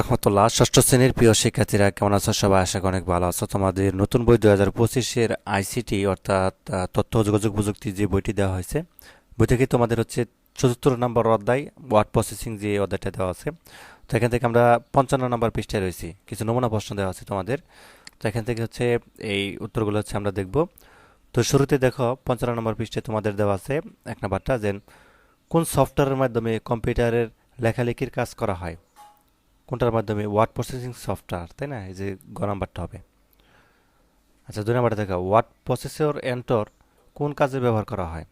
রহমতুল্লাহ, ষষ্ঠ শ্রেণির প্রিয় শিক্ষার্থীরা, কেমন আছো? সবাই আশা অনেক ভালো আছো। তোমাদের নতুন বই দুই হাজার পঁচিশের আইসিটি, অর্থাৎ তথ্য যোগাযোগ প্রযুক্তি যে বইটি দেওয়া হয়েছে বই থেকে তোমাদের হচ্ছে চতুর্থ নম্বর অধ্যায়, ওয়ার্ড প্রসেসিং যে অধ্যায়টা দেওয়া আছে, তো এখান থেকে আমরা পঞ্চান্ন নম্বর পৃষ্ঠায় রয়েছি। কিছু নমুনা প্রশ্ন দেওয়া আছে তোমাদের, তো এখান থেকে হচ্ছে এই উত্তরগুলো হচ্ছে আমরা দেখব। তো শুরুতে দেখো, পঞ্চান্ন নম্বর পৃষ্ঠায় তোমাদের দেওয়া আছে এক নম্বরটা, যে কোন সফটওয়্যারের মাধ্যমে কম্পিউটারের লেখালেখির কাজ করা হয়? কোনটার মাধ্যমে? ওয়ার্ড প্রসেসিং সফটওয়্যার তাই না? এই যে গ নাম্বারটা হবে। আচ্ছা দুই নাম্বারটা দেখা। ওয়ার্ড প্রসেসর এন্টর কোন কাজে ব্যবহার করা হয়?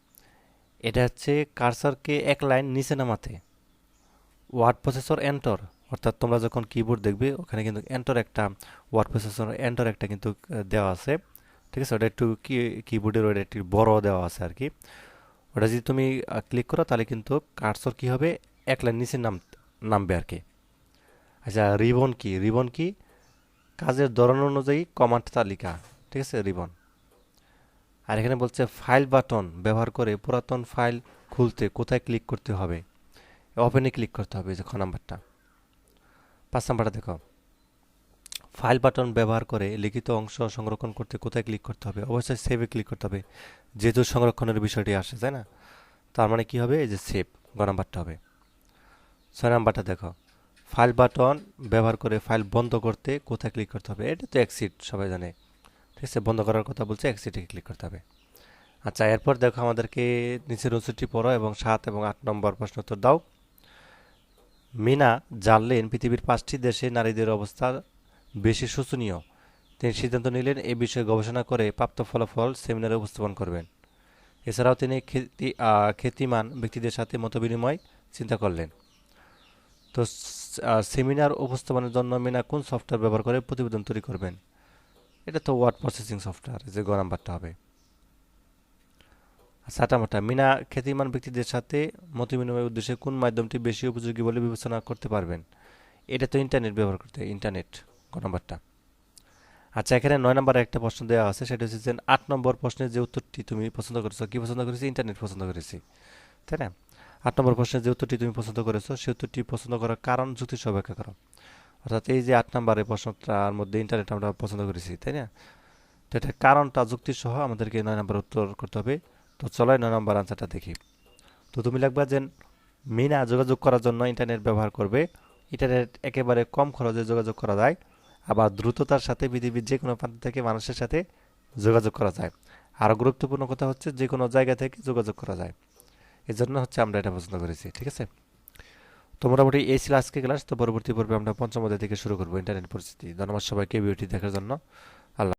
এটা হচ্ছে কার্সারকে এক লাইন নিচে নামাতে। ওয়ার্ড প্রসেসর এন্টর অর্থাৎ তোমরা যখন কিবোর্ড দেখবে, ওখানে কিন্তু এন্টর একটা ওয়ার্ড প্রসেসর এন্টর একটা কিন্তু দেওয়া আছে। ঠিক আছে? ওটা একটু কি কিবোর্ডের ওটা একটু বড় দেওয়া আছে আর কি। ওটা যদি তুমি ক্লিক করো, তাহলে কিন্তু কার্সর কি হবে? এক লাইন নিচে নাম, নামবে আর কি। আচ্ছা রিবন কি? রিবন কি? কাজের ধরন অনুযায়ী কমান্ড তালিকা। ঠিক আছে? রিবন। আর এখানে বলছে ফাইল বাটন ব্যবহার করে পুরাতন ফাইল খুলতে কোথায় ক্লিক করতে হবে? ওপেনে ক্লিক করতে হবে যে খ নাম্বারটা। পাঁচ নাম্বারটা দেখো। ফাইল বাটন ব্যবহার করে লিখিত অংশ সংরক্ষণ করতে কোথায় ক্লিক করতে হবে? অবশ্যই সেভে ক্লিক করতে হবে। যেহেতু সংরক্ষণের বিষয়টি আসে, তাই না? তার মানে কি হবে? এই যে সেভ গ নাম্বারটা হবে। ছয় নাম্বারটা দেখো। ফাইল বাটন ব্যবহার করে ফাইল বন্ধ করতে কোথায় ক্লিক করতে হবে? এটা তো এক্সিট সবাই জানে। ঠিক আছে বন্ধ করার কথা বলছে এক্সিটে ক্লিক করতে হবে। আচ্ছা এরপর দেখো আমাদেরকে নিচের উনষট্টি পড়ো এবং সাত এবং আট নম্বর প্রশ্ন উত্তর দাও। মিনা জানলেন পৃথিবীর পাঁচটি দেশে নারীদের অবস্থা বেশি শোচনীয়। তিনি সিদ্ধান্ত নিলেন এই বিষয়ে গবেষণা করে প্রাপ্ত ফলাফল সেমিনারে উপস্থাপন করবেন। এছাড়াও তিনি আহ, খ্যাতিমান ব্যক্তিদের সাথে মতবিনিময় চিন্তা করলেন। তো সেমিনার উপস্থাপনের জন্য মিনা কোন সফটওয়্যার ব্যবহার করে প্রতিবেদন তৈরি করবেন? এটা তো ওয়ার্ড প্রসেসিং সফটওয়্যার যে গ নাম্বারটা হবে। সাটামাটা মিনা খ্যাতিমান ব্যক্তিদের সাথে মত বিনিময়ের উদ্দেশ্যে কোন মাধ্যমটি বেশি উপযোগী বলে বিবেচনা করতে পারবেন? এটা তো ইন্টারনেট ব্যবহার করতে ইন্টারনেট গ নাম্বারটা। আচ্ছা এখানে নয় নম্বরে একটা প্রশ্ন দেওয়া আছে, সেটা হচ্ছে যে আট নম্বর প্রশ্নের যে উত্তরটি তুমি পছন্দ করেছ, কি পছন্দ করেছি? ইন্টারনেট পছন্দ করেছি। তাই না? আট নম্বর প্রশ্নের যে উত্তরটি তুমি পছন্দ করেছ, সে উত্তরটি পছন্দ করার কারণ যুক্তি ব্যাখ্যা করো। অর্থাৎ এই যে আট নম্বরের প্রশ্নটার মধ্যে ইন্টারনেট আমরা পছন্দ করেছি, তাই না? তো এটা কারণটা যুক্তি সহ আমাদেরকে নয় নম্বর উত্তর করতে হবে। তো চলো নয় নম্বর আনসারটা দেখি। তো তুমি লিখবা যে মিনা যোগাযোগ করার জন্য ইন্টারনেট ব্যবহার করবে। ইন্টারনেট একেবারে কম খরচে যোগাযোগ করা যায়, আবার দ্রুততার সাথে পৃথিবীর যে কোনো প্রান্ত থেকে মানুষের সাথে যোগাযোগ করা যায়। আর গুরুত্বপূর্ণ কথা হচ্ছে যে কোনো জায়গা থেকে যোগাযোগ করা যায়। এই জন্য হচ্ছে আমরা এটা পছন্দ করেছি, ঠিক আছে? তো মোটামুটি এই ছিল আজকে ক্লাস। তো পরবর্তী পর্বে আমরা পঞ্চম অধ্যায় থেকে শুরু করব ইন্টারনেট পরিস্থিতি ধন্যবাদ সবাইকে ভিডিওটি দেখার জন্য।